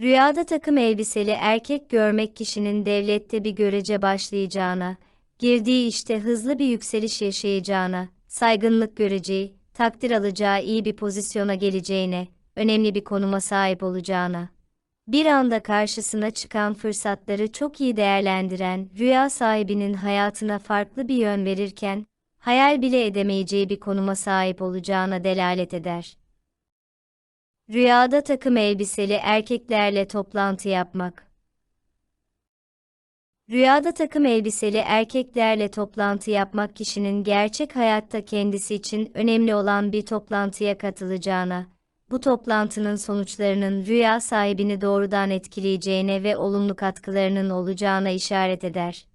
Rüyada takım elbiseli erkek görmek kişinin devlette bir görece başlayacağına, girdiği işte hızlı bir yükseliş yaşayacağına, saygınlık göreceği, takdir alacağı iyi bir pozisyona geleceğine, önemli bir konuma sahip olacağına, bir anda karşısına çıkan fırsatları çok iyi değerlendiren, rüya sahibinin hayatına farklı bir yön verirken, hayal bile edemeyeceği bir konuma sahip olacağına delalet eder. Rüyada takım elbiseli erkeklerle toplantı yapmak. Rüyada takım elbiseli erkeklerle toplantı yapmak kişinin gerçek hayatta kendisi için önemli olan bir toplantıya katılacağına, bu toplantının sonuçlarının rüya sahibini doğrudan etkileyeceğine ve olumlu katkılarının olacağına işaret eder.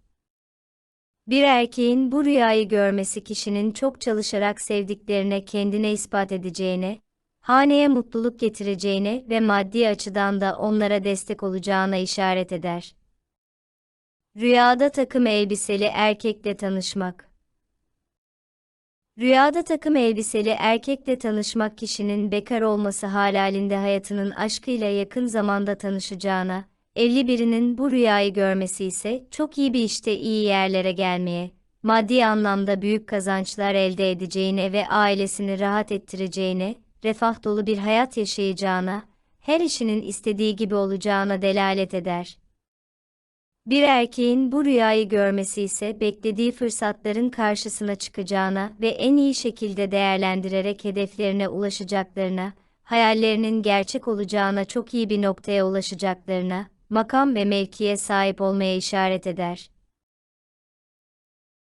Bir erkeğin bu rüyayı görmesi kişinin çok çalışarak sevdiklerine kendine ispat edeceğine, haneye mutluluk getireceğine ve maddi açıdan da onlara destek olacağına işaret eder. Rüyada takım elbiseli erkekle tanışmak. Rüyada takım elbiseli erkekle tanışmak kişinin bekar olması halalinde hayatının aşkıyla yakın zamanda tanışacağına, evli birinin bu rüyayı görmesi ise çok iyi bir işte iyi yerlere gelmeye, maddi anlamda büyük kazançlar elde edeceğine ve ailesini rahat ettireceğine, refah dolu bir hayat yaşayacağına, her işinin istediği gibi olacağına delalet eder. Bir erkeğin bu rüyayı görmesi ise beklediği fırsatların karşısına çıkacağına ve en iyi şekilde değerlendirerek hedeflerine ulaşacaklarına, hayallerinin gerçek olacağına çok iyi bir noktaya ulaşacaklarına, makam ve mevkiye sahip olmaya işaret eder.